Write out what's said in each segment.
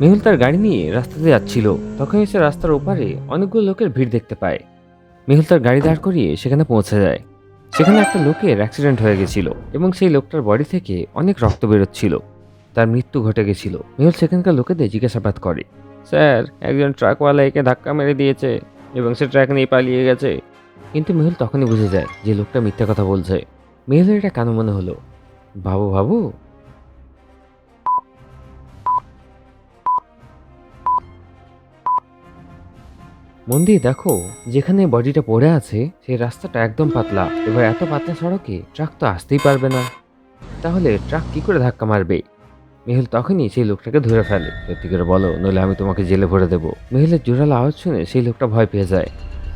মেহুল তার গাড়ি নিয়ে রাস্তাতে যাচ্ছিল। তখন এসে রাস্তার ওপারে অনেকগুলো লোকের ভিড় দেখতে পায়। মেহুল তার গাড়ি দাঁড় করিয়ে সেখানে পৌঁছে যায়। সেখানে একটা লোকের অ্যাক্সিডেন্ট হয়ে গেছিল এবং সেই লোকটার বডি থেকে অনেক রক্ত বেরোচ্ছিল। তার মৃত্যু ঘটে গেছিল। মেহুল সেখানকার লোকেদের জিজ্ঞাসাবাদ করে। স্যার, একজন ট্রাকওয়ালা একে ধাক্কা মেরে দিয়েছে এবং সে ট্রাক নিয়ে পালিয়ে গেছে। কিন্তু মেহুল তখনই বুঝে যায় যে লোকটা মিথ্যা কথা বলছে। মেহুলের এটা কেন মনে হলো। ভাবু ভাবু মন দিয়ে দেখো, যেখানে বডিটা পড়ে আছে, সেই রাস্তাটা একদম পাতলা। এবার এত পাতলা সড়কে ট্রাক তো আসতেই পারবে না। তাহলে ট্রাক কি করে ধাক্কা মারবে? মেহুল তখনই সেই লোকটাকে ধরে ফেলে। সত্যি করে বলো, নইলে আমি তোমাকে জেলে ভরে দেবো। মেহুলের জোরালো আওয়াজ শুনে সেই লোকটা ভয় পেয়ে যায়।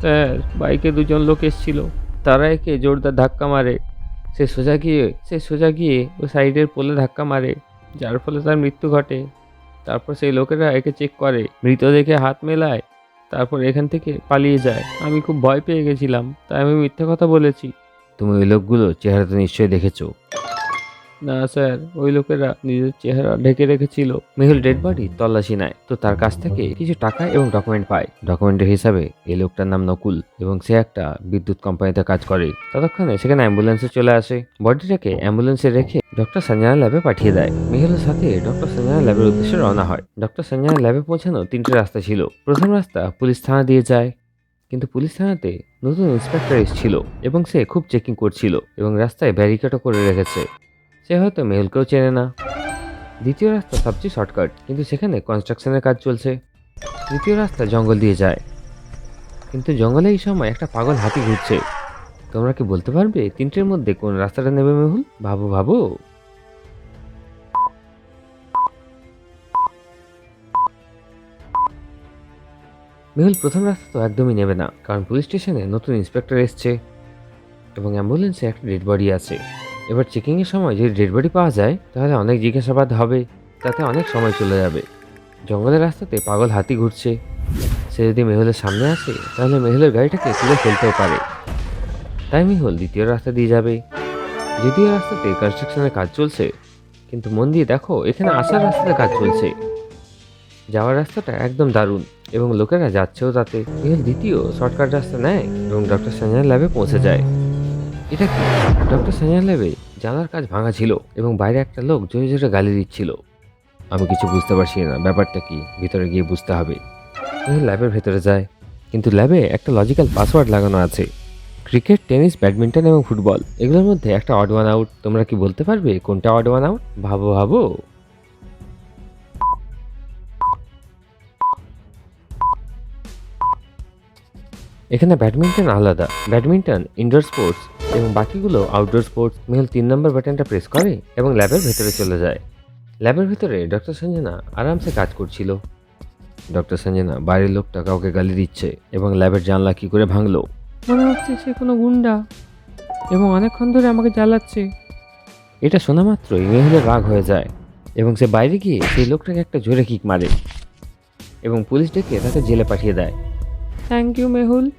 স্যার, বাইকে দুজন লোক এসেছিল। তারা একে জোরদার ধাক্কা মারে। সে সোজা গিয়ে, সে সোজা গিয়ে ও সাইডের পোলে ধাক্কা মারে। যার ফলে তার মৃত্যু ঘটে। তারপর সেই লোকেরা একে চেক করে। মৃত দেখে হাত মেলায়। তারপর এখান থেকে পালিয়ে যায়। আমি খুব ভয় পেয়ে গেছিলাম, তাই আমি মিথ্যে কথা বলেছি। তুমি ওই লোকগুলো চেহারা তো নিশ্চয়ই দেখেছ। না স্যার, ওই লোকেরা নিজের চেহারা ঢেকে রেখেছিল। মেহুল ডেড বডি তল্লাশি নেয় তো তার কাছ থেকে কিছু টাকা এবং ডকুমেন্ট পায়। ডকুমেন্টের হিসাবে এই লোকটার নাম নকুল এবং সে একটা বিদ্যুৎ কোম্পানিতে কাজ করে। ততক্ষণে সেখানে অ্যাম্বুলেন্সে চলে আসে। বডিটাকে অ্যাম্বুলেন্সে রেখে ডক্টর সঞ্জনা ল্যাবে পাঠিয়ে দেয়। মেহুলের সাথে ডক্টর সঞ্জনা ল্যাবের উদ্দেশ্যে রওনা হয়। ডক্টর সঞ্জনা ল্যাবে পৌঁছানো তিনটে রাস্তা ছিল। প্রথম রাস্তা পুলিশ থানা দিয়ে যায়। কিন্তু পুলিশ থানাতে নতুন ইন্সপেক্টর এসেছিল এবং সে খুব চেকিং করছিল এবং রাস্তায় ব্যারিকেডও করে রেখেছে। সে হয়তো মেহুলকেও চেনে না। দ্বিতীয় রাস্তা সবচেয়ে শর্টকাট কিন্তু সেখানে কনস্ট্রাকশনের কাজ চলছে। তৃতীয় রাস্তা জঙ্গল দিয়ে যায়। কিন্তু জঙ্গলে এই সময় একটা পাগল হাতি ঘুরছে। তোমরা কি বলতে পারবে তিনটের মধ্যে কোন রাস্তাটা নেবে মেহুল? ভাবো ভাবো। মেহুল, প্রথম রাস্তা তো একদমই নেবে না, কারণ পুলিশ স্টেশনে নতুন ইন্সপেক্টর এসছে এবং অ্যাম্বুলেন্সে একটা ডেড বডি আছে। এবার চেকিংয়ের সময় যদি ডেড বডি পাওয়া যায়, তাহলে অনেক জিজ্ঞাসাবাদ হবে, তাতে অনেক সময় চলে যাবে। জঙ্গলের রাস্তাতে পাগল হাতি ঘুরছে। সে যদি মেহুলের সামনে আসে, তাহলে মেহুলের গাড়িটাকে তুলে ফেলতেও পারে। তাই মেহুল দ্বিতীয় রাস্তা দিয়ে যাবে। দ্বিতীয় রাস্তাতে কনস্ট্রাকশনের কাজ চলছে, কিন্তু মন দিয়ে দেখো, এখানে আসার রাস্তাতে কাজ চলছে। যাওয়ার রাস্তাটা একদম দারুণ, এবং লোকেরা যাচ্ছেও তাতে। মেহুল দ্বিতীয় শর্টকাট রাস্তা নেয়, এবং ডক্টর সঞ্জয় ল্যাবে পৌঁছে যায়। এটা কি? ডক্টর সঞ্জয় ল্যাবে জানার কাজ ভাঙা ছিল এবং বাইরে একটা লোক জোরে জোরে গালি দিচ্ছিল। আমি কিছু বুঝতে পারছি না, ব্যাপারটা কি? ভিতরে গিয়ে বুঝতে হবে। ল্যাবের ভেতরে যায়। কিন্তু ল্যাবে একটা লজিক্যাল পাসওয়ার্ড লাগানো আছে। ক্রিকেট, টেনিস, ব্যাডমিন্টন এবং ফুটবল। এগুলোর মধ্যে একটা অড ওয়ান আউট তোমরা কি বলতে পারবে কোনটা অড ওয়ান আউট ভাবো ভাবো। এখানে ব্যাডমিন্টন আলাদা। ব্যাডমিন্টন ইনডোর স্পোর্টস এবং বাকিগুলো আউটডোর স্পোর্টস মেহুল তিন নম্বর বাটনটা প্রেস করে এবং ল্যাবের ভেতরে চলে যায়। ল্যাবের ভেতরে ডক্টর সঞ্জনা আরামসে কাজ করছিল। ডক্টর সঞ্জনা বাইরের লোকটা কাউকে গালি দিচ্ছে এবং ল্যাবের জানলা কি করে ভাঙলো? মনে হচ্ছে সে কোনো গুন্ডা এবং অনেকক্ষণ ধরে আমাকে জ্বালাচ্ছে। এটা শোনা মাত্রই মেহুলের রাগ হয়ে যায় এবং সে বাইরে গিয়ে সেই লোকটাকে একটা জোরে কিক মারে এবং পুলিশ ডেকে তাকে জেলে পাঠিয়ে দেয়। Thank you Mehul.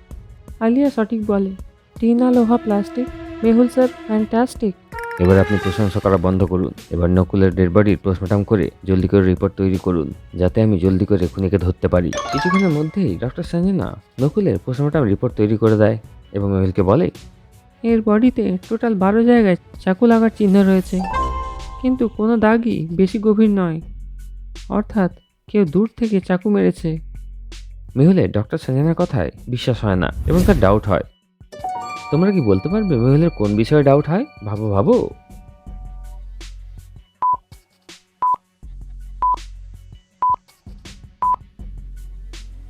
আলিয়া সঠিক বলে। টিনা লোহা প্লাস্টিক মেহুল স্যার ফ্যান্টাস্টিক। এবার আপনি প্রশংসা করা বন্ধ করুন। এবার নকুলের ডেড বডির পোস্টমর্টম করে জলদি করে রিপোর্ট তৈরি করুন যাতে আমি জলদি করে খুনিকে ধরতে পারি। কিছুক্ষণের মধ্যেই ডক্টর সঞ্জনা নকুলের পোস্টমর্টম রিপোর্ট তৈরি করে দেয় এবং মেহুলকে বলে এর বডিতে টোটাল বারো জায়গায় চাকু লাগার চিহ্ন রয়েছে। কিন্তু কোনো দাগই বেশি গভীর নয়। অর্থাৎ কেউ দূর থেকে চাকু মেরেছে। মেহুলের ডক্টর সঞ্জনার কথায় বিশ্বাস হয় না এবং তার ডাউট হয়। তোমরা কি বলতে পারবে? মেহুলের কোন বিষয়ে ডাউট হয়? ভাবো ভাবো।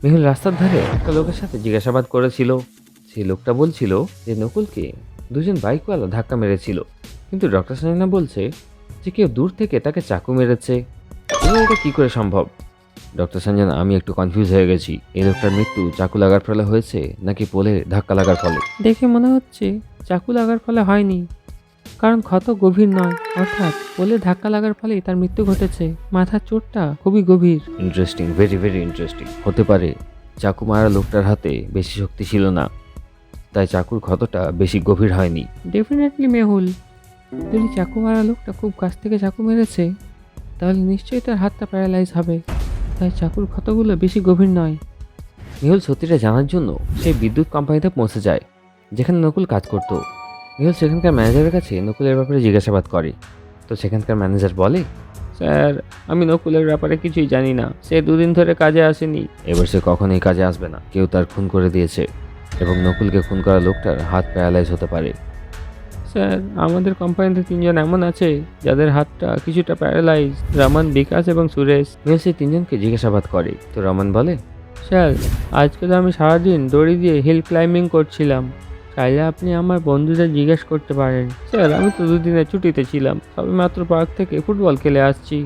মেহুল রাস্তার ধারে একটা লোকের সাথে জিজ্ঞাসাবাদ করেছিল। সেই লোকটা বলছিল যে, নকুলকে দুজন বাইকওয়ালা ধাক্কা মেরেছিল। কিন্তু ডক্টর সঞ্জনা বলছে যে, কেউ দূর থেকে তাকে চাকু মেরেছে। এটা কি করে সম্ভব? ডক্টর সঞ্জনা আমি একটু কনফিউজ হয়ে গেছি। এই লোকটার মৃত্যু চাকু লাগার ফলে হয়েছে নাকি পোলে ধাক্কা লাগার ফলে? দেখে মনে হচ্ছে চাকু লাগার ফলে হয়নি কারণ ক্ষত গভীর নয়। অর্থাৎ পোলে ধাক্কা লাগার ফলেই তার মৃত্যু ঘটেছে। মাথার চোটটা খুবই গভীর। ইন্টারেস্টিং ভেরি ভেরি ইন্টারেস্টিং হতে পারে চাকু মারা লোকটার হাতে বেশি শক্তি ছিল না তাই চাকুর ক্ষতটা বেশি গভীর হয়নি। ডেফিনেটলি মেহুল। যদি চাকু মারা লোকটা খুব কাছ থেকে চাকু মেরেছে তাহলে নিশ্চয়ই তার হাতটা প্যারালাইজ হবে। তাই চাকুর ক্ষতগুলো বেশি গভীর নয়। মেহুল সত্যিটা জানার জন্য সে বিদ্যুৎ কোম্পানিতে পৌঁছে যায় যেখানে নকুল কাজ করত। মেহুল সেখানকার ম্যানেজারের কাছে নকুলের ব্যাপারে জিজ্ঞাসাবাদ করে। তো সেখানকার ম্যানেজার বলে স্যার আমি নকুলের ব্যাপারে কিছুই জানি না। সে দুদিন ধরে কাজে আসেনি। এবার সে কখনোই কাজে আসবে না। কেউ তার খুন করে দিয়েছে এবং নকুলকে খুন করা লোকটার হাত প্যারালাইজ হতে পারে। স্যার আমাদের কোম্পানিতে তিনজন এমন আছে যাদের হাতটা কিছুটা প্যারালাইজ রামান বিকাশ এবং সুরেশ। সেই তিনজনকে জিজ্ঞাসাবাদ করে। তো রমন বলে স্যার আজকে তো আমি সারাদিন দড়ি দিয়ে হিল ক্লাইম্বিং করছিলাম। চাইলে আপনি আমার বন্ধুদের জিজ্ঞেস করতে পারেন। স্যার আমি তো দুদিনের ছুটিতে ছিলাম। সবে মাত্র পার্ক থেকে ফুটবল খেলে আসছি।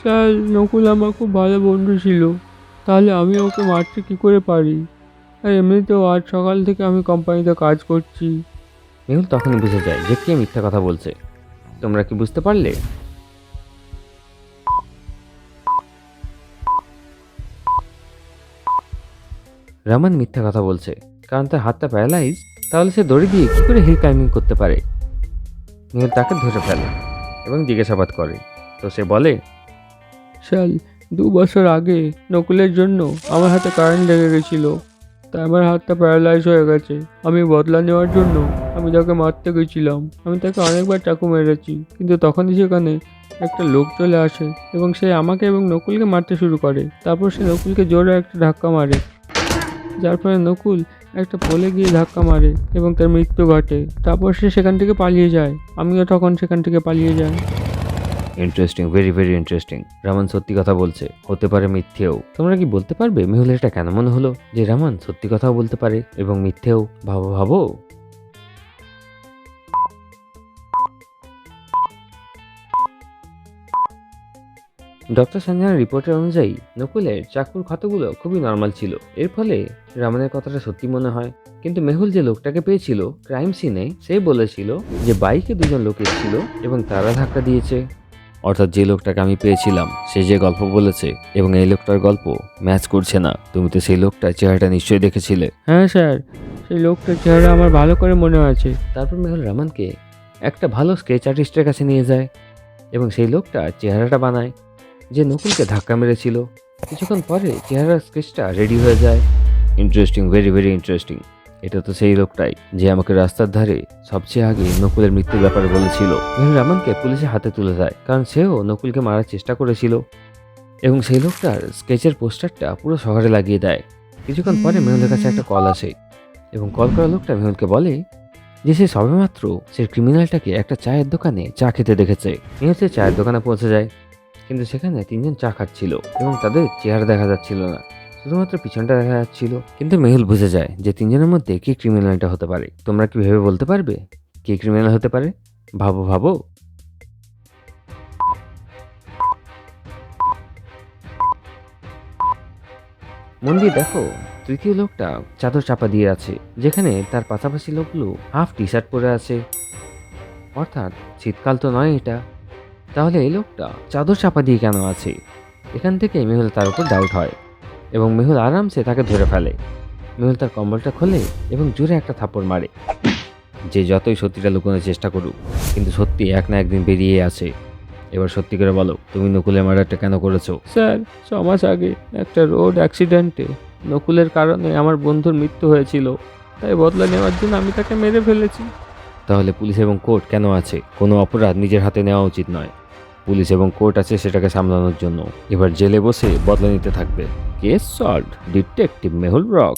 স্যার নকুল আমার খুব ভালো বন্ধু ছিল। তাহলে আমি ওকে মারতে কী করে পারি? আর এমনিতেও আজ সকাল থেকে আমি কোম্পানিতে কাজ করছি। মেহুল তখনই বুঝে যায় যে কে মিথ্যা কথা বলছে। তোমরা কি বুঝতে পারলে? রামান মিথ্যা কথা বলছে। কারণ তার হাতটা প্যারালাইজ তাহলে সে দড়ি দিয়ে কী করে হিল ক্লাইম্বিং করতে পারে? মেহুল তাকে ধরে ফেলে এবং জিজ্ঞাসাবাদ করে। তো সে বলে স্যার দু বছর আগে নকুলের জন্য আমার হাতে কারেন্ট লেগে গেছিল। তাই আমার হাতটা প্যারালাইজ হয়ে গেছে। আমি বদলা নেওয়ার জন্য আমি তাকে মারতে গেছিলাম। আমি তাকে অনেকবার চাকু মেরেছি, কিন্তু তখনই সেখানে একটা লোক চলে আসে এবং সে আমাকে এবং নকুলকে মারতে শুরু করে। তারপর সে নকুলকে জোরে একটা ধাক্কা মারে, যার ফলে নকুল একটা পোলে গিয়ে ধাক্কা মারে এবং তার মৃত্যু ঘটে। তারপর সে সেখান থেকে পালিয়ে যায়, আমিও তখন সেখান থেকে পালিয়ে যাই। Interesting very very interesting Raman সত্যি কথা বলছে, হতে পারে মিথ্যেও। তোমরা কি বলতে পারবে? মেহুলের এটা কেন মনে হলো যে রামান সত্যি কথাও বলতে পারে এবং মিথ্যেও ভাবো ভাবো? ডক্টর সঞ্জয়ের রিপোর্টের অনুযায়ী নকুলের চাকুর ক্ষতগুলো খুবই নর্মাল ছিল। এর ফলে রামানের কথাটা সত্যি মনে হয়। কিন্তু মেহুল যে লোকটাকে পেয়েছিল ক্রাইম সিনে সে বলেছিল যে বাইকে দুজন লোক এসেছিল এবং তারা ধাক্কা দিয়েছে। অর্থাৎ যে লোকটাকে আমি পেয়েছিলাম সে যে গল্প বলেছে এবং এই লোকটার গল্প ম্যাচ করছে না। তুমি তো সেই লোকটার চেহারাটা নিশ্চয়ই দেখেছিলে। হ্যাঁ স্যার। সেই লোকটার চেহারা আমার ভালো করে মনে আছে। তারপর মেহুল রহমানকে একটা ভালো স্কেচ আর্টিস্টের কাছে নিয়ে যায় এবং সেই লোকটা চেহারাটা বানায়। যে নকুলকে ধাক্কা মেরেছিল। কিছুক্ষণ পরে চেহারার স্কেচটা রেডি হয়ে যায়। ইন্টারেস্টিং ভেরি ভেরি ইন্টারেস্টিং এটা তো সেই লোকটাই যে আমাকে রাস্তার ধারে সবচেয়ে আগে নকুলের মৃত্যুর ব্যাপারে বলেছিল। মেহুল রহমানকে পুলিশের হাতে তুলে দেয়, কারণ সেও নকুলকে মারার চেষ্টা করেছিল। এবং সেই লোকটার স্কেচের পোস্টারটা পুরো শহরে লাগিয়ে দেয়। কিছুক্ষণ পরে মেহুলের কাছে একটা কল আসে এবং কল করা লোকটা মেহুলকে বলে যে সে সবেমাত্র সে ক্রিমিনালটাকে একটা চায়ের দোকানে চা খেতে দেখেছে। মেহুল সে চায়ের দোকানে পৌঁছে যায়। কিন্তু সেখানে তিনজন চা খাচ্ছিল এবং তাদের চেহারা দেখা যাচ্ছিল না। শুধুমাত্র পিছনটা দেখা যাচ্ছিল। কিন্তু মেহুল বুঝে যায় যে তিনজনের মধ্যে কে ক্রিমিনালটা হতে পারে। তোমরা কি ভেবে বলতে পারবে? কে ক্রিমিনাল হতে পারে? ভাবো ভাবো। মন দিয়ে দেখো, তৃতীয় লোকটা চাদর চাপা দিয়ে আছে, যেখানে তার পাশাপাশি লোকগুলো হাফ টি শার্ট পরে আছে। অর্থাৎ শীতকাল তো নয় এটা। তাহলে এই লোকটা চাদর চাপা দিয়ে কেন আছে? এখান থেকে মেহুল তার উপর ডাউট হয় এবং মেহুল আরামসে তাকে ধরে ফেলে। মেহুল তার কম্বলটা খোলে এবং জোরে একটা থাপ্পড় মারে। যে যতই সত্যিটা লুকোনোর চেষ্টা করুক কিন্তু সত্যি এক না একদিন বেরিয়ে আসে এবার সত্যি করে বলো তুমি নকুলের মার্ডারটা কেন করেছ? স্যার ছ মাস আগে একটা রোড অ্যাক্সিডেন্টে নকুলের কারণে আমার বন্ধুর মৃত্যু হয়েছিল। তাই বদলা নেওয়ার জন্য আমি তাকে মেরে ফেলেছি। তাহলে পুলিশ এবং কোর্ট কেন আছে? কোনো অপরাধ নিজের হাতে নেওয়া উচিত নয়। পুলিশ এবং কোর্ট আছে সেটাকে সামলানোর জন্য। এবার জেলে বসে বদলে নিতে থাকবে। Case solve detective Mehul rock.